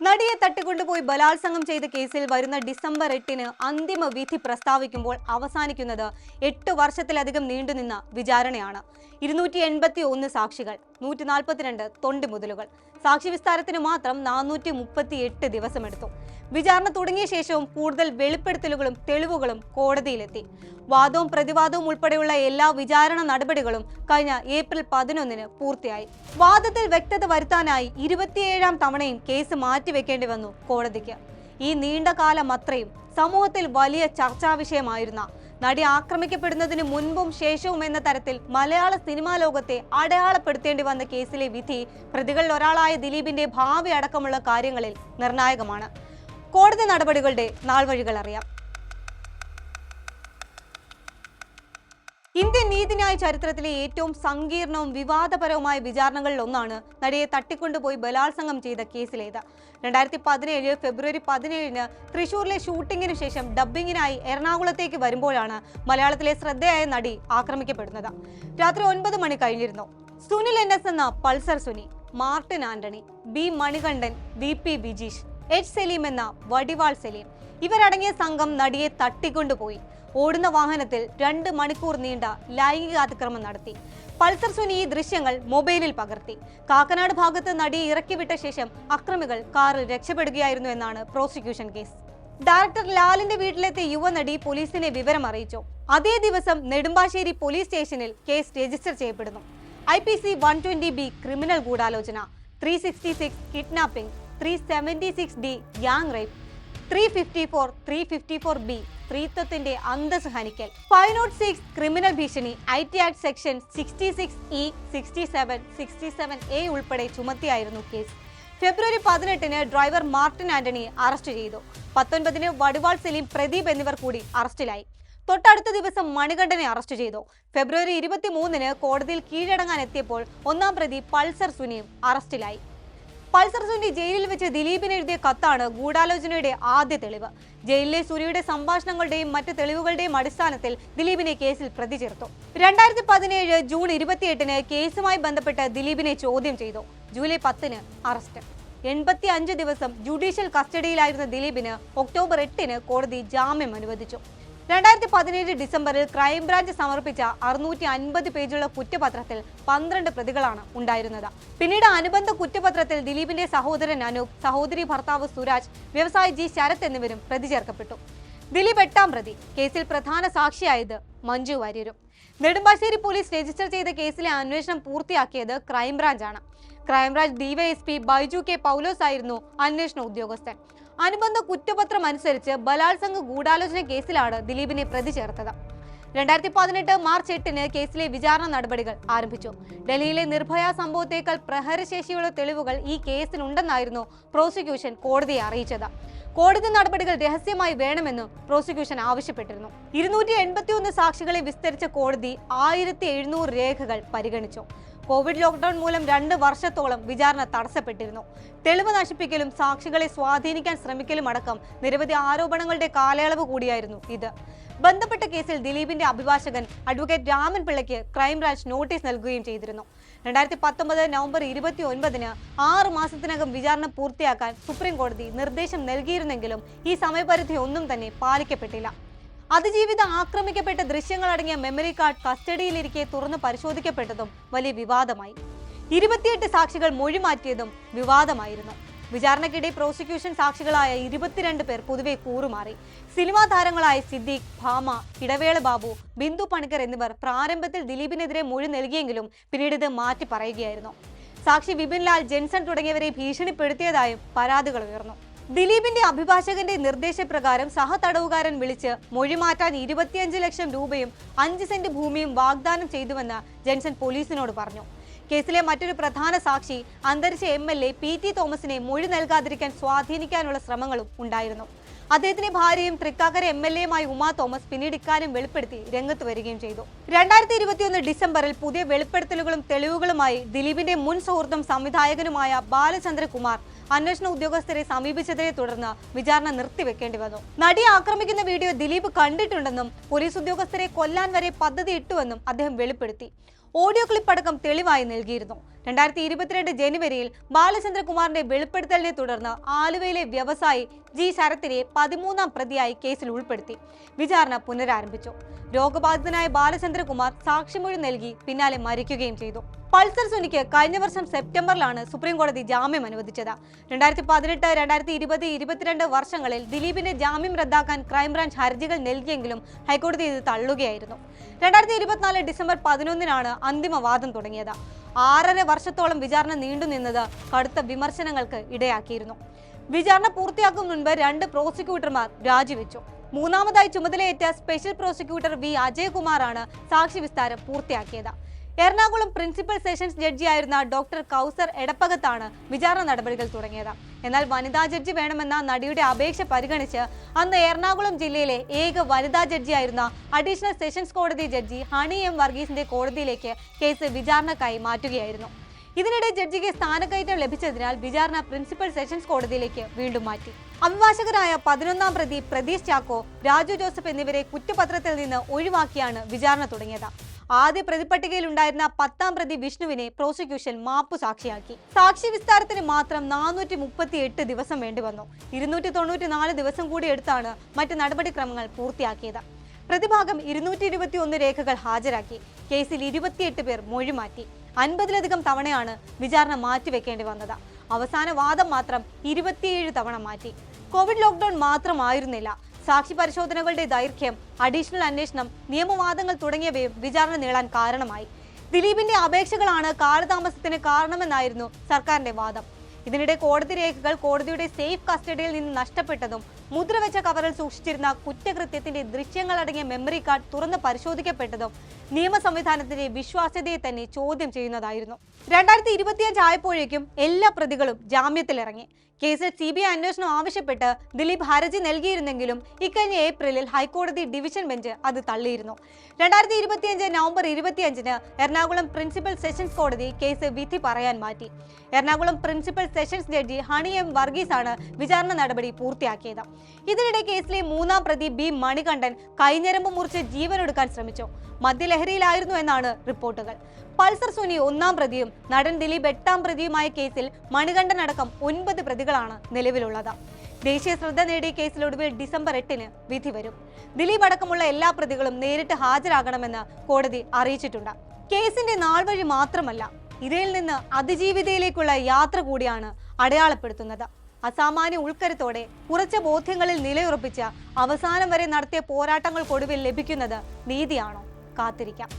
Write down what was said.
നടിയെ തട്ടിക്കൊണ്ടുപോയി ബലാത്സംഗം ചെയ്ത കേസിൽ വരുന്ന ഡിസംബർ എട്ടിന് അന്തിമ വിധി പ്രസ്താവിക്കുമ്പോൾ അവസാനിക്കുന്നത് എട്ട് വർഷത്തിലധികം നീണ്ടുനിന്ന വിചാരണയാണ്. ഇരുന്നൂറ്റി എൺപത്തി ഒന്ന് സാക്ഷികൾ നൂറ്റി നാൽപ്പത്തിരണ്ട് തൊണ്ടിമുതലുകൾ സാക്ഷി വിസ്താരത്തിന് മാത്രം നാനൂറ്റി മുപ്പത്തി എട്ട് ദിവസമെടുത്തു. വിചാരണ തുടങ്ങിയ ശേഷവും കൂടുതൽ വെളിപ്പെടുത്തലുകളും തെളിവുകളും കോടതിയിലെത്തി. വാദവും പ്രതിവാദവും ഉൾപ്പെടെയുള്ള എല്ലാ വിചാരണ നടപടികളും കഴിഞ്ഞ ഏപ്രിൽ പതിനൊന്നിന് പൂർത്തിയായി. വാദത്തിൽ വ്യക്തത വരുത്താനായി ഇരുപത്തിയേഴാം തവണയും കേസ് മാറ്റിവെക്കേണ്ടി വന്നു കോടതിക്ക്. ഈ നീണ്ട കാലം അത്രയും സമൂഹത്തിൽ വലിയ ചർച്ചാ വിഷയമായിരുന്ന നടി ആക്രമിക്കപ്പെടുന്നതിന് മുൻപും ശേഷവും എന്ന തരത്തിൽ മലയാള സിനിമാ ലോകത്തെ അടയാളപ്പെടുത്തേണ്ടി വന്ന കേസിലെ വിധി പ്രതികളിൽ ഒരാളായ ദിലീപിന്റെ ഭാവി അടക്കമുള്ള കാര്യങ്ങളിൽ നിർണായകമാണ്. കോടതി നടപടികളുടെ നാൾവഴികൾ അറിയാം. ഇന്ത്യൻ നീതിന്യായ ചരിത്രത്തിലെ ഏറ്റവും സങ്കീർണവും വിവാദപരവുമായ വിചാരണകളിൽ ഒന്നാണ് നടിയെ തട്ടിക്കൊണ്ടുപോയി ബലാത്സംഗം ചെയ്ത കേസിലേത്. രണ്ടായിരത്തി പതിനേഴ് ഫെബ്രുവരി പതിനേഴിന് തൃശൂരിലെ ഷൂട്ടിങ്ങിന് ശേഷം ഡബ്ബിങ്ങിനായി എറണാകുളത്തേക്ക് വരുമ്പോഴാണ് മലയാളത്തിലെ ശ്രദ്ധയായ നടി ആക്രമിക്കപ്പെടുന്നത്. രാത്രി ഒൻപത് മണി കഴിഞ്ഞിരുന്നു. സുനിൽ എൻ എസ് എന്ന Pulsar Suni Martin Antony B Manikandan V P Vijeesh H Salim എന്ന വടിവാൾ സലീം ഇവരടങ്ങിയ സംഘം നടിയെ തട്ടിക്കൊണ്ടുപോയി. ഓടുന്ന വാഹനത്തിൽ രണ്ട് മണിക്കൂർ നീണ്ട ലൈംഗികാതിക്രമം നടത്തി. പൾസർ സുനി ഈ ദൃശ്യങ്ങൾ മൊബൈലിൽ പകർത്തി. കാക്കനാട് ഭാഗത്ത് നടിയെ ഇറക്കിവിട്ട ശേഷം അക്രമികൾ കാറിൽ രക്ഷപ്പെടുകയായിരുന്നു എന്നാണ് പ്രോസിക്യൂഷൻ കേസ്. ഡയറക്ടർ ലാലിന്റെ വീട്ടിലെത്തിയ യുവനടി പോലീസിനെ വിവരം അറിയിച്ചു. അതേ ദിവസം നെടുമ്പാശ്ശേരി പോലീസ് സ്റ്റേഷനിൽ കേസ് രജിസ്റ്റർ ചെയ്യപ്പെടുന്നു. I P C one twenty B criminal ഗൂഢാലോചന three sixty six kidnapping three seventy six D gang rape three fifty four three fifty four B സ്ത്രീത്വത്തിന്റെ അന്തസ് ഹനിക്കൽ. ഫൈവ് നോട്ട് സിക്സ് ക്രിമിനൽ ഭീഷണി. I T act section sixty six E sixty seven sixty seven A ഉൾപ്പെടെ ചുമത്തിയായിരുന്നു case. ഫെബ്രുവരി പതിനെട്ടിന് driver Martin ആന്റണിയെ arrest ചെയ്തു. പത്തൊൻപതിന് വടിവാൾ സലീം പ്രദീപ് എന്നിവർ കൂടി അറസ്റ്റിലായി. തൊട്ടടുത്ത ദിവസം മണികണ്ഠനെ അറസ്റ്റ് ചെയ്തു. ഫെബ്രുവരി ഇരുപത്തി മൂന്നിന് കോടതിയിൽ കീഴടങ്ങാൻ എത്തിയപ്പോൾ ഒന്നാം പ്രതി പൾസർ സുനിയും അറസ്റ്റിലായി. പൾസർ സുനി ജയിലിൽ വെച്ച് ദിലീപിന് എഴുതിയ കത്താണ് ഗൂഢാലോചനയുടെ ആദ്യ തെളിവ്. ജയിലിലെ സുനിയുടെ സംഭാഷണങ്ങളുടെയും മറ്റ് തെളിവുകളുടെയും അടിസ്ഥാനത്തിൽ ദിലീപിനെ കേസിൽ പ്രതി ചേർത്തു. രണ്ടായിരത്തി പതിനേഴ് ജൂൺ ഇരുപത്തിയെട്ടിന് കേസുമായി ബന്ധപ്പെട്ട് ദിലീപിനെ ചോദ്യം ചെയ്തു. ജൂലൈ പത്തിന് അറസ്റ്റ്. എൺപത്തി അഞ്ച് ദിവസം ജുഡീഷ്യൽ കസ്റ്റഡിയിലായിരുന്ന ദിലീപിന് ഒക്ടോബർ എട്ടിന് കോടതി ജാമ്യം അനുവദിച്ചു. രണ്ടായിരത്തി പതിനേഴ് ഡിസംബറിൽ ക്രൈംബ്രാഞ്ച് സമർപ്പിച്ച അറുന്നൂറ്റി അൻപത് പേജുള്ള കുറ്റപത്രത്തിൽ പന്ത്രണ്ട് പ്രതികളാണ് ഉണ്ടായിരുന്നത്. പിന്നീട് അനുബന്ധ കുറ്റപത്രത്തിൽ ദിലീപിന്റെ സഹോദരൻ അനൂപ് സഹോദരി ഭർത്താവ് സുരാജ് വ്യവസായി ജി ശരത് എന്നിവരും പ്രതി ചേർക്കപ്പെട്ടു. ദിലീപ് എട്ടാം പ്രതി. കേസിൽ പ്രധാന സാക്ഷിയായത് മഞ്ജു വാര്യരും. നെടുമ്പാശ്ശേരി പോലീസ് രജിസ്റ്റർ ചെയ്ത കേസിലെ അന്വേഷണം പൂർത്തിയാക്കിയത് ക്രൈംബ്രാഞ്ചാണ്. Crime branch DySP Baiju K Paulose ആയിരുന്നു അന്വേഷണ ഉദ്യോഗസ്ഥൻ. അനുബന്ധ കുറ്റപത്രം അനുസരിച്ച് ബലാത്സംഗ ഗൂഢാലോചന കേസിലാണ് ദിലീപിനെ പ്രതി ചേർത്തത്. രണ്ടായിരത്തി പതിനെട്ട് മാർച്ച് എട്ടിന് കേസിലെ വിചാരണ നടപടികൾ ആരംഭിച്ചു. ഡൽഹിയിലെ നിർഭയ സംഭവത്തേക്കാൾ പ്രഹരശേഷിയുള്ള തെളിവുകൾ ഈ കേസിനുണ്ടെന്നായിരുന്നു പ്രോസിക്യൂഷൻ കോടതിയെ അറിയിച്ചത്. കോടതി നടപടികൾ രഹസ്യമായി വേണമെന്ന് പ്രോസിക്യൂഷൻ ആവശ്യപ്പെട്ടിരുന്നു. ഇരുന്നൂറ്റി സാക്ഷികളെ വിസ്തരിച്ച കോടതി ആയിരത്തി രേഖകൾ പരിഗണിച്ചു. കോവിഡ് ലോക്ക്ഡൌൺ മൂലം രണ്ട് വർഷത്തോളം വിചാരണ തടസ്സപ്പെട്ടിരുന്നു. തെളിവ് നശിപ്പിക്കലും സാക്ഷികളെ സ്വാധീനിക്കാൻ ശ്രമിക്കലും അടക്കം നിരവധി ആരോപണങ്ങളുടെ കാലയളവ് കൂടിയായിരുന്നു ഇത്. ബന്ധപ്പെട്ട കേസിൽ ദിലീപിന്റെ അഭിഭാഷകൻ അഡ്വക്കേറ്റ് രാമൻ പിള്ളയ്ക്ക് ക്രൈംബ്രാഞ്ച് നോട്ടീസ് നൽകുകയും ചെയ്തിരുന്നു. രണ്ടായിരത്തി പത്തൊമ്പത് നവംബർ ഇരുപത്തി ഒൻപതിന് ആറ് മാസത്തിനകം വിചാരണ പൂർത്തിയാക്കാൻ സുപ്രീം കോടതി നിർദ്ദേശം നൽകിയിരുന്നെങ്കിലും ഈ സമയപരിധി ഒന്നും തന്നെ പാലിക്കപ്പെട്ടില്ല. അതിജീവിത ആക്രമിക്കപ്പെട്ട ദൃശ്യങ്ങളടങ്ങിയ മെമ്മറി കാർഡ് കസ്റ്റഡിയിലിരിക്കെ തുറന്ന് പരിശോധിക്കപ്പെട്ടതും വലിയ വിവാദമായി. ഇരുപത്തിയെട്ട് സാക്ഷികൾ മൊഴി മാറ്റിയതും വിവാദമായിരുന്നു. വിചാരണക്കിടെ പ്രോസിക്യൂഷൻ സാക്ഷികളായ ഇരുപത്തിരണ്ട് പേർ പൊതുവെ കൂറുമാറി. സിനിമാ താരങ്ങളായ സിദ്ദീഖ് ഭാമ ഇടവേള ബാബു ബിന്ദു പണിക്കർ എന്നിവർ പ്രാരംഭത്തിൽ ദിലീപിനെതിരെ മൊഴി നൽകിയെങ്കിലും പിന്നീട് ഇത് മാറ്റി പറയുകയായിരുന്നു സാക്ഷി വിപിൻലാൽ ജെൻസൺ തുടങ്ങിയവരെ ഭീഷണിപ്പെടുത്തിയതായും പരാതികൾ ഉയർന്നു. ദിലീപിന്റെ അഭിഭാഷകന്റെ നിർദ്ദേശപ്രകാരം സഹതടവുകാരൻ വിളിച്ച് മൊഴിമാറ്റാൻ ഇരുപത്തിയഞ്ച് ലക്ഷം രൂപയും അഞ്ച് സെന്റ് ഭൂമിയും വാഗ്ദാനം ചെയ്തുവെന്ന് ജെൻസൺ പോലീസിനോട് പറഞ്ഞു. കേസിലെ മറ്റൊരു പ്രധാന സാക്ഷി അന്തരിച്ച M L A P T തോമസിനെ മൊഴി നൽകാതിരിക്കാൻ സ്വാധീനിക്കാനുള്ള ശ്രമങ്ങളും ഉണ്ടായിരുന്നു. അദ്ദേഹത്തിന്റെ ഭാര്യയും തൃക്കാക്കര എം എൽ എയുമായി ഉമാ തോമസ് പിന്നീട് ഇക്കാര്യം വെളിപ്പെടുത്തി രംഗത്ത് വരികയും ചെയ്തു. രണ്ടായിരത്തി ഇരുപത്തിയൊന്ന് ഡിസംബറിൽ പുതിയ വെളിപ്പെടുത്തലുകളും തെളിവുകളുമായി ദിലീപിന്റെ മുൻ സുഹൃത്തും സംവിധായകനുമായ ബാലചന്ദ്രകുമാർ അന്വേഷണ ഉദ്യോഗസ്ഥരെ സമീപിച്ചതിനെ തുടർന്ന് വിചാരണ നിർത്തിവെക്കേണ്ടി വന്നു. നടിയെ ആക്രമിക്കുന്ന വീഡിയോ ദിലീപ് കണ്ടിട്ടുണ്ടെന്നും പോലീസ് ഉദ്യോഗസ്ഥരെ കൊല്ലാൻ വരെ പദ്ധതി ഇട്ടുവെന്നും അദ്ദേഹം വെളിപ്പെടുത്തി. ഓഡിയോ ക്ലിപ്പ് അടക്കം തെളിവായി നൽകിയിരുന്നു. രണ്ടായിരത്തി ഇരുപത്തിരണ്ട് ജനുവരിയിൽ ബാലചന്ദ്രകുമാറിന്റെ വെളിപ്പെടുത്തലിനെ തുടർന്ന് ആലുവയിലെ വ്യവസായി ജി ശരത്തിനെ പതിമൂന്നാം പ്രതിയായി കേസിൽ ഉൾപ്പെടുത്തി. വിചാരണ പുനരാരംഭിച്ചു. രോഗബാധിതനായ ബാലചന്ദ്രകുമാർ സാക്ഷിമൊഴി നൽകി പിന്നാലെ മരിക്കുകയും ചെയ്തു. പൾസർ സുനിക്ക് കഴിഞ്ഞ വർഷം സെപ്റ്റംബറിലാണ് സുപ്രീം കോടതി ജാമ്യം അനുവദിച്ചത്. രണ്ടായിരത്തി പതിനെട്ട് രണ്ടായിരത്തി ഇരുപത് ഇരുപത്തിരണ്ട് വർഷങ്ങളിൽ ദിലീപിന്റെ ജാമ്യം റദ്ദാക്കാൻ ക്രൈംബ്രാഞ്ച് ഹർജികൾ നൽകിയെങ്കിലും ഹൈക്കോടതി ഇത് തള്ളുകയായിരുന്നു. രണ്ടായിരത്തി ഇരുപത്തിനാല് ഡിസംബർ പതിനൊന്നിനാണ് അന്തിമ വാദം തുടങ്ങിയത്. ആറര വർഷത്തോളം വിചാരണ നീണ്ടുനിന്നത് കടുത്ത വിമർശനങ്ങൾക്ക് ഇടയാക്കിയിരുന്നു. വിചാരണ പൂർത്തിയാക്കും മുൻപ് രണ്ട് പ്രോസിക്യൂട്ടർമാർ രാജിവെച്ചു. മൂന്നാമതായി ചുമതലയേറ്റ സ്പെഷ്യൽ പ്രോസിക്യൂട്ടർ വി അജയകുമാറാണ് സാക്ഷി വിസ്താരം പൂർത്തിയാക്കിയത്. എറണാകുളം പ്രിൻസിപ്പൽ സെഷൻസ് ജഡ്ജിയായിരുന്ന ഡോക്ടർ കൗസർ എടപ്പകത്താണ് വിചാരണ നടപടികൾ തുടങ്ങിയത്. എന്നാൽ വനിതാ ജഡ്ജി വേണമെന്ന നടിയുടെ അപേക്ഷ പരിഗണിച്ച് അന്ന് എറണാകുളം ജില്ലയിലെ ഏക വനിതാ ജഡ്ജിയായിരുന്ന അഡീഷണൽ സെഷൻസ് കോടതി ജഡ്ജി ഹണി എം വർഗീസിന്റെ കോടതിയിലേക്ക് കേസ് വിചാരണക്കായി മാറ്റുകയായിരുന്നു. ഇതിനിടെ ജഡ്ജിക്ക് സ്ഥാനക്കയറ്റം ലഭിച്ചതിനാൽ വിചാരണ പ്രിൻസിപ്പൽ സെഷൻസ് കോടതിയിലേക്ക് വീണ്ടും മാറ്റി. അഭിഭാഷകരായ പതിനൊന്നാം പ്രതി പ്രതീഷ് ചാക്കോ രാജു ജോസഫ് എന്നിവരെ കുറ്റപത്രത്തിൽ നിന്ന് ഒഴിവാക്കിയാണ് വിചാരണ തുടങ്ങിയത്. ആദ്യ പ്രതിപട്ടികയിൽ ഉണ്ടായിരുന്ന പത്താം പ്രതി വിഷ്ണുവിനെ പ്രോസിക്യൂഷൻ മാപ്പു സാക്ഷിയാക്കി. സാക്ഷി വിസ്താരത്തിന് മാത്രം നാനൂറ്റി മുപ്പത്തി എട്ട് ദിവസം വേണ്ടി വന്നു. ഇരുന്നൂറ്റി തൊണ്ണൂറ്റി നാല് ദിവസം കൂടി എടുത്താണ് മറ്റ് നടപടിക്രമങ്ങൾ പൂർത്തിയാക്കിയത്. പ്രതിഭാഗം ഇരുന്നൂറ്റി ഇരുപത്തി ഒന്ന് രേഖകൾ ഹാജരാക്കി. കേസിൽ ഇരുപത്തിയെട്ട് പേർ മൊഴി മാറ്റി അൻപതിലധികം തവണയാണ് വിചാരണ മാറ്റിവെക്കേണ്ടി വന്നത്. അവസാന വാദം മാത്രം ഇരുപത്തിയേഴ് തവണ മാറ്റി. കോവിഡ് ലോക്ക്ഡൌൺ മാത്രമായിരുന്നില്ല. സാക്ഷി പരിശോധനകളുടെ ദൈർഘ്യം അഡീഷണൽ അന്വേഷണം നിയമവാദങ്ങൾ തുടങ്ങിയവയും വിചാരണ നീളാൻ കാരണമായി. ദിലീപിന്റെ അപേക്ഷകളാണ് കാലതാമസത്തിന് കാരണമെന്നായിരുന്നു സർക്കാരിന്റെ വാദം. ഇതിനിടെ കോടതി രേഖകൾ കോടതിയുടെ സേഫ് കസ്റ്റഡിയിൽ നിന്ന് നഷ്ടപ്പെട്ടതും മുദ്രവെച്ച കവറിൽ സൂക്ഷിച്ചിരുന്ന കുറ്റകൃത്യത്തിന്റെ ദൃശ്യങ്ങളടങ്ങിയ മെമ്മറി കാർഡ് തുറന്ന് പരിശോധിക്കപ്പെട്ടതും നിയമ സംവിധാനത്തിന്റെ വിശ്വാസ്യതയെ തന്നെ ചോദ്യം ചെയ്യുന്നതായിരുന്നു. രണ്ടായിരത്തി ഇരുപത്തിയഞ്ച് ആയപ്പോഴേക്കും എല്ലാ പ്രതികളും ജാമ്യത്തിലിറങ്ങി. കേസിൽ സി ബി ഐ അന്വേഷണം ആവശ്യപ്പെട്ട് ദിലീപ് ഹർജി നൽകിയിരുന്നെങ്കിലും ഇക്കഴിഞ്ഞ ഏപ്രിലിൽ ഹൈക്കോടതി ഡിവിഷൻ ബെഞ്ച് അത് തള്ളിയിരുന്നു. രണ്ടായിരത്തി ഇരുപത്തിയഞ്ച് നവംബർ ഇരുപത്തിയഞ്ചിന് എറണാകുളം പ്രിൻസിപ്പൽ സെഷൻസ് കോടതി കേസ് വിധി പറയാൻ മാറ്റി. Ernakulam principal sessions judge Honey M Varghese ആണ് വിചാരണ നടപടി പൂർത്തിയാക്കിയത്. ഇതിനിടെ കേസിലെ മൂന്നാം പ്രതി ബി മണികണ്ഠൻ കൈഞ്ഞരമ്പ് മുറിച്ച് ജീവനൊടുക്കാൻ ശ്രമിച്ചു. മദ്യലഹരിയിലായിരുന്നു എന്നാണ് റിപ്പോർട്ടുകൾ. പൾസർ സുനി ഒന്നാം പ്രതിയും നടൻ ദിലീപ് എട്ടാം പ്രതിയുമായ കേസിൽ മണികണ്ഠൻ അടക്കം ഒൻപത് പ്രതികളാണ് നിലവിലുള്ളത്. ദേശീയ ശ്രദ്ധ നേടിയ കേസിൽ ഒടുവിൽ ഡിസംബർ എട്ടിന് വിധി വരും. ദിലീപ് അടക്കമുള്ള എല്ലാ പ്രതികളും നേരിട്ട് ഹാജരാകണമെന്ന് കോടതി അറിയിച്ചിട്ടുണ്ട്. കേസിന്റെ നാൾ വഴി മാത്രമല്ല ഇതിൽ നിന്ന് അതിജീവിതയിലേക്കുള്ള യാത്ര കൂടിയാണ് അടയാളപ്പെടുത്തുന്നത്. അസാമാന്യ ഉൾക്കരുത്തോടെ ഉറച്ച ബോധ്യങ്ങളിൽ നിലയുറപ്പിച്ച അവസാനം വരെ നടത്തിയ പോരാട്ടങ്ങൾക്കൊടുവിൽ ലഭിക്കുന്നത് നീതിയാണോ? കാത്തിരിക്കാം.